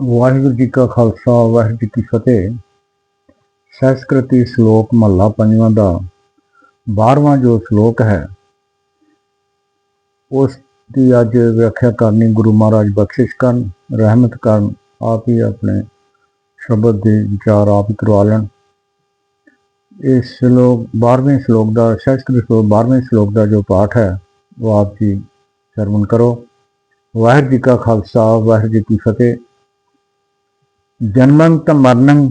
ਵਾਹਿਗੁਰੂ ਜੀ ਕਾ ਖਾਲਸਾ, ਵਾਹਿਗੁਰੂ ਜੀ ਕੀ ਫਤਿਹ। ਸੰਸਕ੍ਰਿਤੀ ਸ਼ਲੋਕ ਮਹੱਲਾ ਪੰਜਵਾਂ ਦਾ 12ਵਾਂ ਜੋ ਸ਼ਲੋਕ ਹੈ, ਉਸ ਦੀ ਅੱਜ ਵਿਆਖਿਆ ਕਰਨੀ ਗੁਰੂ ਮਹਾਰਾਜ ਬਖਸ਼ਿਸ਼ ਕਰਨ, ਰਹਿਮਤ ਕਰਨ, ਆਪ ਹੀ ਆਪਣੇ ਸ਼ਬਦ ਦੇ ਵਿਚਾਰ ਆਪ ਹੀ ਕਰਵਾ ਲੈਣ। ਇਸ ਸ਼ਲੋਕ 12ਵੇਂ ਸ਼ਲੋਕ ਦਾ, ਸੰਸਕ੍ਰਿਤ ਸ਼ਲੋਕ 12ਵੇਂ ਸ਼ਲੋਕ ਦਾ ਜੋ ਪਾਠ ਹੈ, ਉਹ ਆਪ ਜੀ ਸਰਵਣ ਕਰੋ। ਵਾਹਿਗੁਰੂ ਜੀ ਕਾ ਖਾਲਸਾ, ਵਾਹਿਗੁਰੂ ਜੀ ਕੀ ਫਤਿਹ। ਜਨਮੰ ਤ ਮਰਨੰ,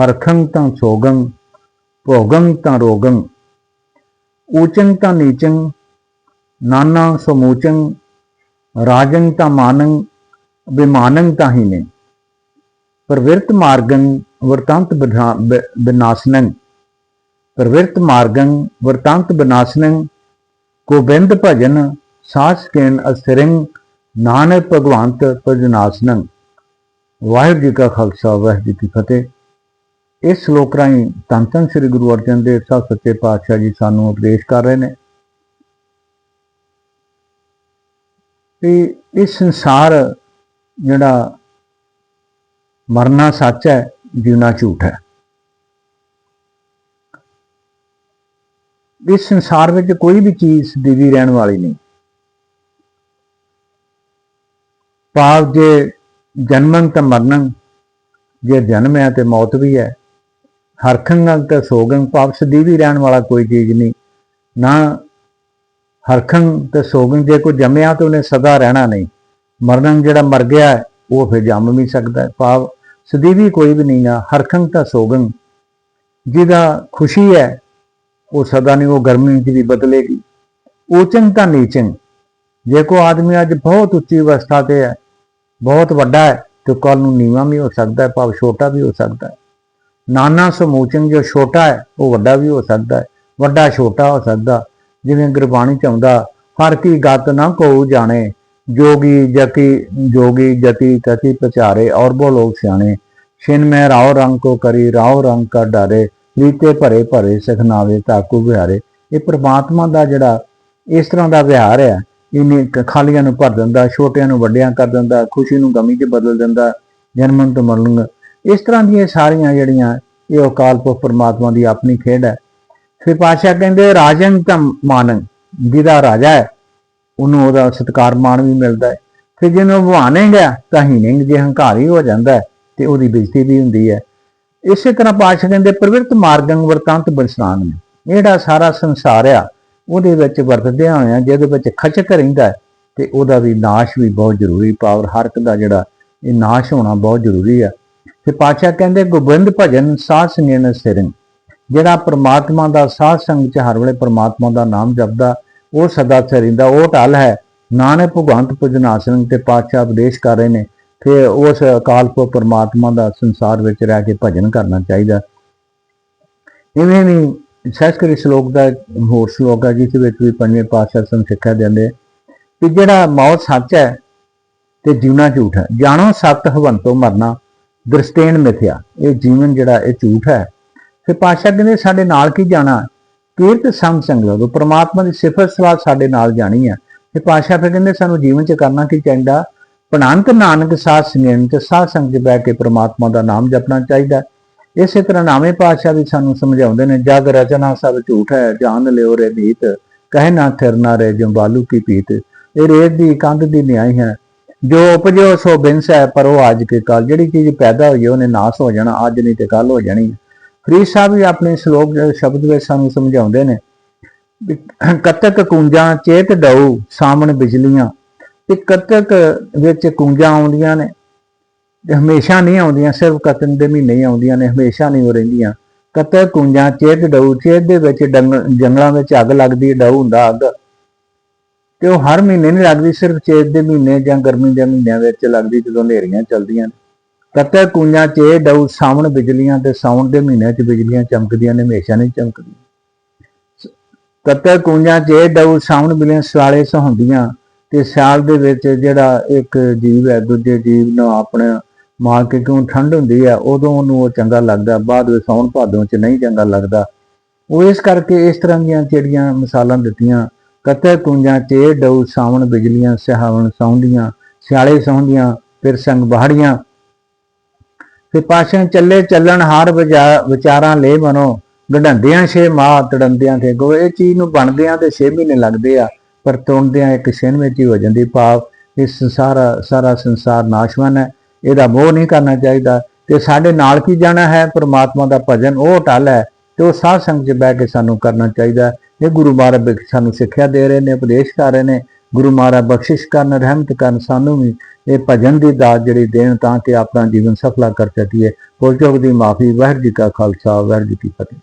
ਹਰਖੰ ਤ ਸੋਗੰ ਭੋਗੰ ਤ ਰੋਗੰ, ਊਚੰ ਤ ਨੀਚੰ, ਨਾਨਾ ਸਮੂਚੰ, ਰਾਜੰ ਤ ਮਾਨੰ ਵਿਮਾਨੰ ਤ ਹੀਨੇ। ਪ੍ਰਵਿਰਤ ਮਾਰਗੰ ਵਰਤੰਤ ਬਿਧਾ- ਬਿਨਾਸਨੰ। ਪ੍ਰਵਿਰਤ ਮਾਰਗੰ ਵਰਤੰਤ ਬਿਨਾਸਨੰ। ਗੋਬਿੰਦ ਭਜਨ ਸਾਸ ਕੇਨ ਅਸਰਿੰ, ਨਾਨਕ ਭਗਵੰਤ ਭਜਨਾਸਨੰ। ਵਾਹਿਗੁਰੂ ਜੀ ਕਾ ਖਾਲਸਾ, ਵਾਹਿਗੁਰੂ ਜੀ ਕੀ ਫਤਿਹ। ਇਸ ਸ਼ਲੋਕ ਰਾਹੀਂ ਧੰਨ ਧੰਨ ਸ੍ਰੀ ਗੁਰੂ ਅਰਜਨ ਦੇਵ ਸਾਹਿਬ ਸੱਚੇ ਪਾਤਸ਼ਾਹ ਜੀ ਸਾਨੂੰ ਉਪਦੇਸ਼ ਕਰ ਰਹੇ ਨੇ। ਕਿ ਇਹ ਸੰਸਾਰ ਜਿਹੜਾ ਮਰਨਾ ਸੱਚ ਹੈ, ਜਿਉਣਾ ਝੂਠ ਹੈ। ਇਸ ਸੰਸਾਰ ਵਿੱਚ ਕੋਈ ਵੀ ਚੀਜ਼ ਦੀਵੀ ਰਹਿਣ ਵਾਲੀ ਨਹੀਂ। ਭਾਵ ਜੇ ਜਨਮੰ ਤਾਂ ਮਰਨੰ ਜੇ ਜਨਮ ਹੈ ਤੇ ਮੌਤ ਵੀ ਹੈ। ਹਰਖੰ ਤਾਂ ਸੋਗੰ ਭਾਵ ਸਦੀਵੀ ਰਹਿਣ ਵਾਲਾ ਕੋਈ ਚੀਜ਼ ਨਹੀਂ। ਨਾ ਹਰਖੰ ਤੇ ਸੋਗੰ ਜੇ ਕੋਈ ਜੰਮਿਆ ਤਾਂ ਉਹਨੇ ਸਦਾ ਰਹਿਣਾ ਨਹੀਂ। ਮਰਨੰ ਜਿਹੜਾ ਮਰ ਗਿਆ ਉਹ ਫਿਰ ਜੰਮ ਵੀ ਸਕਦਾ ਹੈ। ਭਾਵ ਸਦੀਵੀ ਕੋਈ ਵੀ ਨਹੀਂ ਆ ਹਰਖੰ ਤਾਂ ਸੋਗੰ ਜਿਹਦਾ ਖੁਸ਼ੀ ਹੈ, ਉਹ ਸਦਾ ਨਹੀਂ, ਉਹ ਗਰਮੀ 'ਚ ਵੀ ਬਦਲੇਗੀ। ਊਚੰ ਤਾਂ ਨੀਚੰ ਜੇ ਕੋ ਆਦਮੀ ਅੱਜ ਬਹੁਤ ਉੱਚੀ ਅਵਸਥਾ ਤੇ ਹੈ ਬਹੁਤ ਵੱਡਾ ਹੈ ਤੇ ਕੱਲ ਨੂੰ ਨੀਵਾਂ ਵੀ ਹੋ ਸਕਦਾ ਹੈ, ਭਾਵ ਛੋਟਾ ਵੀ ਹੋ ਸਕਦਾ ਹੈ। ਨਾਨਾ ਸਮੂਚਨ ਜੋ ਛੋਟਾ ਹੈ, ਉਹ ਵੱਡਾ ਵੀ ਹੋ ਸਕਦਾ ਹੈ, ਵੱਡਾ ਛੋਟਾ ਹੋ ਸਕਦਾ। ਜਿਵੇਂ ਗੁਰਬਾਣੀ ਚ ਆਉਂਦਾ, ਹਰ ਕੀ ਗਤ ਨਾ ਕੋ ਜਾਣੇ, ਜੋਗੀ ਜਤੀ ਜੋਗੀ ਜਤੀ ਤਤੀ ਪਚਾਰੇ ਔਰ ਬੋ ਲੋਕ ਸਿਆਣੇ। ਛਿਨ ਮੈਂ ਰਾਉ ਰੰਗ ਕੋ ਕਰੀ, ਰਾਉ ਰੰਗ ਕਾ ਡਾਰੇ ਰੀਤੇ ਭਰੇ ਭਰੇ ਸਖਨਾਵੇ ਤਾਕੂ ਵਿਹਾਰੇ। ਇਹ ਪ੍ਰਮਾਤਮਾ ਦਾ ਜਿਹੜਾ ਇਸ ਤਰ੍ਹਾਂ ਦਾ ਵਿਹਾਰ ਹੈ ਇਹਨੇ ਖਾਲੀਆਂ ਨੂੰ ਭਰ ਦਿੰਦਾ, ਛੋਟਿਆਂ ਨੂੰ ਵੱਡਿਆਂ ਕਰ ਦਿੰਦਾ, ਖੁਸ਼ੀ ਨੂੰ ਗਮੀ 'ਚ ਬਦਲ ਦਿੰਦਾ, ਜਨਮਨ ਤੋਂ ਮਰਨ। ਇਸ ਤਰ੍ਹਾਂ ਦੀਆਂ ਸਾਰੀਆਂ ਜਿਹੜੀਆਂ ਇਹ ਅਕਾਲ ਪੁਰਖ ਪਰਮਾਤਮਾ ਦੀ ਆਪਣੀ ਖੇਡ ਹੈ। ਫਿਰ ਪਾਸ਼ਾ ਕਹਿੰਦੇ, ਰਾਜਨ ਤਮ ਮਾਨੰ, ਜਿਹਦਾ ਰਾਜਾ ਹੈ, ਉਹਨੂੰ ਉਹਦਾ ਸਤਕਾਰ ਮਾਣ ਵੀ ਮਿਲਦਾ ਹੈ। ਫਿਰ ਜਿਹਨੂੰ ਭਵਾਨੇਗਾ ਤਾਂ ਹੀਨਿੰਗ ਨਹੀਂ ਜੇ ਹੰਕਾਰੀ ਹੋ ਜਾਂਦਾ ਹੈ ਤੇ ਉਹਦੀ ਬੇਇੱਜ਼ਤੀ ਵੀ ਹੁੰਦੀ ਹੈ। ਇਸੇ ਤਰ੍ਹਾਂ ਪਾਸ਼ਾ ਕਹਿੰਦੇ, ਪ੍ਰਵਿਰਤ ਮਾਰਗੰ ਵਰਤਾਂਤ ਬਰਸਾਨ ਨੇ ਜਿਹੜਾ ਸਾਰਾ ਸੰਸਾਰ ਆ ਉਹਦੇ ਵਿੱਚ ਵਰਤਦਿਆਂ ਹੋਇਆਂ ਜਿਹਦੇ ਵਿੱਚ ਖਚਕ ਰਹਿੰਦਾ ਤੇ ਉਹਦਾ ਵੀ ਨਾਸ਼ ਵੀ ਬਹੁਤ ਜ਼ਰੂਰੀ ਪਾਵਰ ਹਰ ਇੱਕ ਦਾ ਜਿਹੜਾ ਇਹ ਨਾਸ਼ ਹੋਣਾ ਬਹੁਤ ਜ਼ਰੂਰੀ ਆ। ਤੇ ਪਾਤਸ਼ਾਹ ਕਹਿੰਦੇ, ਗੋਬਿੰਦ ਭਜਨ ਸਾਧ ਸੰਗੇਨ ਸਿਰਨ ਜਿਹੜਾ ਪ੍ਰਮਾਤਮਾ ਦਾ ਸਾਧ ਸੰਗ ਚ ਹਰ ਵੇਲੇ ਪ੍ਰਮਾਤਮਾ ਦਾ ਨਾਮ ਜਪਦਾ, ਉਹ ਸਦਾ ਸਰਿੰਦਾ ਉਹ ਢਲ ਹੈ। ਨਾਨਕ ਭਗਵੰਤ ਭਜਨਾਸਨ ਤੇ ਪਾਤਸ਼ਾਹ ਉਪਦੇਸ਼ ਕਰ ਰਹੇ ਨੇ ਕਿ ਉਸ ਅਕਾਲ ਪੁਰਖ ਪ੍ਰਮਾਤਮਾ ਦਾ ਸੰਸਾਰ ਵਿੱਚ ਰਹਿ ਕੇ ਭਜਨ ਕਰਨਾ ਚਾਹੀਦਾ। ਇਵੇਂ ਵੀ ਸੰਸਕ੍ਰਿਤ ਸ਼ਲੋਕ ਦਾ, ਹੋਰ ਸ਼ਲੋਕ ਹੈ ਜਿਸ ਵਿੱਚ ਵੀ ਪੰਜਵੇਂ ਪਾਤਸ਼ਾਹ ਸਾਨੂੰ ਸਿੱਖਿਆ ਦਿੰਦੇ ਕਿ ਜਿਹੜਾ ਮੌਤ ਸੱਚ ਹੈ ਤੇ ਜੀਵਨਾ ਝੂਠ ਹੈ। ਜਾਣੋ ਸਤ ਹਵੰਤੋ ਮਰਨਾ, ਦ੍ਰਿਸ਼ਟੇਨ ਮਿਥਿਆ। ਇਹ ਜੀਵਨ ਜਿਹੜਾ, ਇਹ ਝੂਠ ਹੈ। ਫਿਰ ਪਾਤਸ਼ਾਹ ਕਹਿੰਦੇ, ਸਾਡੇ ਨਾਲ ਕੀ ਜਾਣਾ? ਕੀਰਤ ਸੰਗ ਸੰਗਲੋ ਪ੍ਰਮਾਤਮਾ ਦੀ ਸਿਫਤ ਸਲਾਹ ਸਾਡੇ ਨਾਲ ਜਾਣੀ ਹੈ। ਤੇ ਪਾਤਸ਼ਾਹ ਫਿਰ ਕਹਿੰਦੇ, ਸਾਨੂੰ ਜੀਵਨ ਚ ਕਰਨਾ ਕੀ ਚਾਹੀਦਾ? ਪਣੰਤ ਨਾਨਕ ਸਾਧ ਸੰਗੇਨ ਤੇ ਸਾਧ ਸੰਗ 'ਚ ਬਹਿ ਕੇ ਪ੍ਰਮਾਤਮਾ ਦਾ ਨਾਮ ਜਪਣਾ ਚਾਹੀਦਾ। ਇਸੇ ਤਰ੍ਹਾਂ ਨਾਵੇਂ ਪਾਤਸ਼ਾਹ ਵੀ ਸਾਨੂੰ ਸਮਝਾਉਂਦੇ ਨੇ, ਜਗ ਰਚਨਾ ਸਭ ਝੂਠ ਹੈ ਜਾਣ ਲਿਓ ਰੇ ਨੀਤ ਕਹਿ ਨਾ ਥਿਰਨਾ ਰੇ ਜੋ ਬਾਲੂ ਕੀ ਪੀਤ। ਇਹ ਰੇਤ ਦੀ ਕੰਧ ਦੀ ਨਿਆਈ ਹੈ, ਜੋ ਉਪਜੋ ਸੋ ਬਿੰਸ ਹੈ ਪਰ ਉਹ ਅੱਜ ਕੇ ਕੱਲ। ਜਿਹੜੀ ਚੀਜ਼ ਪੈਦਾ ਹੋਈ ਉਹਨੇ ਨਾਸ ਹੋ ਜਾਣਾ, ਅੱਜ ਨਹੀਂ ਤੇ ਕੱਲ ਹੋ ਜਾਣੀ ਫਰੀਦ ਸਾਹਿਬ ਵੀ ਆਪਣੇ ਸ਼ਲੋਕ ਸ਼ਬਦ ਵਿੱਚ ਸਾਨੂੰ ਸਮਝਾਉਂਦੇ ਨੇ ਵੀ ਕਤਕ ਕੁੰਜਾਂ ਚੇਤ ਡਉ ਸਾਹਮਣ ਬਿਜਲੀਆਂ। ਤੇ ਕਤਕ ਵਿੱਚ ਕੁੰਜਾਂ ਆਉਂਦੀਆਂ ਨੇ ਹਮੇਸ਼ਾ ਨਹੀਂ ਆਉਂਦੀਆਂ, ਸਿਰਫ ਕਤਨ ਦੇ ਮਹੀਨੇ ਹੀ ਆਉਂਦੀਆਂ ਨੇ, ਹਮੇਸ਼ਾ ਨਹੀਂ ਉਹ ਰਹਿੰਦੀਆਂ। ਕਤਕ ਕੁੰਜਾਂ, ਚੇਤ ਡਉ ਚੇਤ ਦੇ ਵਿੱਚ ਡੰਗ- ਜੰਗਲਾਂ ਵਿੱਚ ਅੱਗ ਲੱਗਦੀ ਹੈ ਡਉ ਹੁੰਦਾ ਅੱਗ। ਤੇ ਉਹ ਹਰ ਮਹੀਨੇ ਨਹੀਂ ਲੱਗਦੀ, ਸਿਰਫ ਚੇਤ ਦੇ ਮਹੀਨੇ ਜਾਂ ਗਰਮੀ ਦੇ ਮਹੀਨਿਆਂ ਵਿੱਚ ਲੱਗਦੀ, ਜਦੋਂ ਹਨੇਰੀਆਂ ਚੱਲਦੀਆਂ ਨੇ। ਕਤਕ ਕੁੰਜਾਂ ਚੇ ਡਉ ਸਾਵਣ ਬਿਜਲੀਆਂ ਤੇ ਸਾਉਣ ਦੇ ਮਹੀਨਿਆਂ 'ਚ ਬਿਜਲੀਆਂ ਚਮਕਦੀਆਂ ਨੇ, ਹਮੇਸ਼ਾ ਨਹੀਂ ਚਮਕਦੀਆਂ। ਕਤਕ ਕੁੰਜਾਂ ਚੇ ਡਉ ਸਾਵਣ ਬਿਜਲੀਆਂ ਸਾਲੇ ਸਹੁੰਦੀਆਂ ਤੇ ਸਾਲ ਦੇ ਵਿੱਚ ਜਿਹੜਾ ਇੱਕ ਜੀਵ ਹੈ, ਦੂਜੇ ਜੀਵ ਨੂੰ ਆਪਣਾ ਮਾਰ ਕੇ ਕਿਉਂ ਠੰਡ ਹੁੰਦੀ ਹੈ ਉਦੋਂ ਉਹਨੂੰ ਉਹ ਚੰਗਾ ਲੱਗਦਾ, ਬਾਅਦ ਵਿੱਚ ਸੌਣ ਭਾਦੋਂ 'ਚ ਨਹੀਂ ਚੰਗਾ ਲੱਗਦਾ। ਉਹ ਇਸ ਕਰਕੇ ਇਸ ਤਰ੍ਹਾਂ ਦੀਆਂ ਜਿਹੜੀਆਂ ਮਿਸਾਲਾਂ ਦਿੱਤੀਆਂ। ਕਤੈ ਕੁੰਜਾਂ ਚੇ ਡਉ ਸਾਵਣ, ਬਿਜਲੀਆਂ, ਸਿਹਾਵਣ ਸੌਂਦੀਆਂ, ਸਿਆਲੇ ਸੌਂਦੀਆਂ, ਫਿਰ ਸੰਗ ਬਾਹੜੀਆਂ। ਤੇ ਪਾਸ਼ਾ ਚੱਲੇ ਚੱਲਣ ਹਾਰ ਵਿਚਾਰਾਂ ਲੈ ਮਨੋ ਗਢੰਦਿਆਂ ਛੇ ਮਾਹ, ਤੜੰਦਿਆਂ ਤੇ ਗੋ ਇਹ ਚੀਜ਼ ਨੂੰ ਬਣਦਿਆਂ ਤੇ 6 ਮਹੀਨੇ ਲੱਗਦੇ ਆ, ਪਰ ਤੁਰਦਿਆਂ ਇੱਕ ਛਿਨ ਵਿੱਚ ਹੀ ਹੋ ਜਾਂਦੀ। ਭਾਵ ਇਸ ਸਾਰਾ ਸਾਰਾ ਸੰਸਾਰ ਨਾਸ਼ਵਾਨ ਹੈ। ਇਹਦਾ ਮੋਹ ਨਹੀਂ ਕਰਨਾ ਚਾਹੀਦਾ। ਤੇ ਸਾਡੇ ਨਾਲ ਕੀ ਜਾਣਾ ਹੈ? ਪ੍ਰਮਾਤਮਾ ਦਾ ਭਜਨ, ਉਹ ਟਲ ਹੈ ਤੇ ਉਹ ਸਾਧ ਸੰਗਤ 'ਚ ਬਹਿ ਕੇ ਸਾਨੂੰ ਕਰਨਾ ਚਾਹੀਦਾ। ਇਹ ਗੁਰੂ ਮਹਾਰਾਜ ਵੀ ਸਾਨੂੰ ਸਿੱਖਿਆ ਦੇ ਰਹੇ ਨੇ, ਉਪਦੇਸ਼ ਕਰ ਰਹੇ ਨੇ। ਗੁਰੂ ਮਹਾਰਾਜ ਬਖਸ਼ਿਸ਼ ਕਰਨ, ਰਹਿਮਤ ਕਰਨ ਸਾਨੂੰ ਵੀ ਇਹ ਭਜਨ ਦੀ ਦਾਤ ਜਿਹੜੀ ਦੇਣ ਤਾਂ ਕਿ ਆਪਣਾ ਜੀਵਨ ਸਫਲਾ ਕਰ ਸਕੀਏ। ਕੋਈ ਚੁੱਕ ਦੀ ਮਾਫੀ, ਵਾਹਿਗੁਰੂ ਜੀ ਕਾ ਖਾਲਸਾ, ਵਾਹਿਗੁਰੂ ਜੀ ਕੀ ਫਤਿਹ।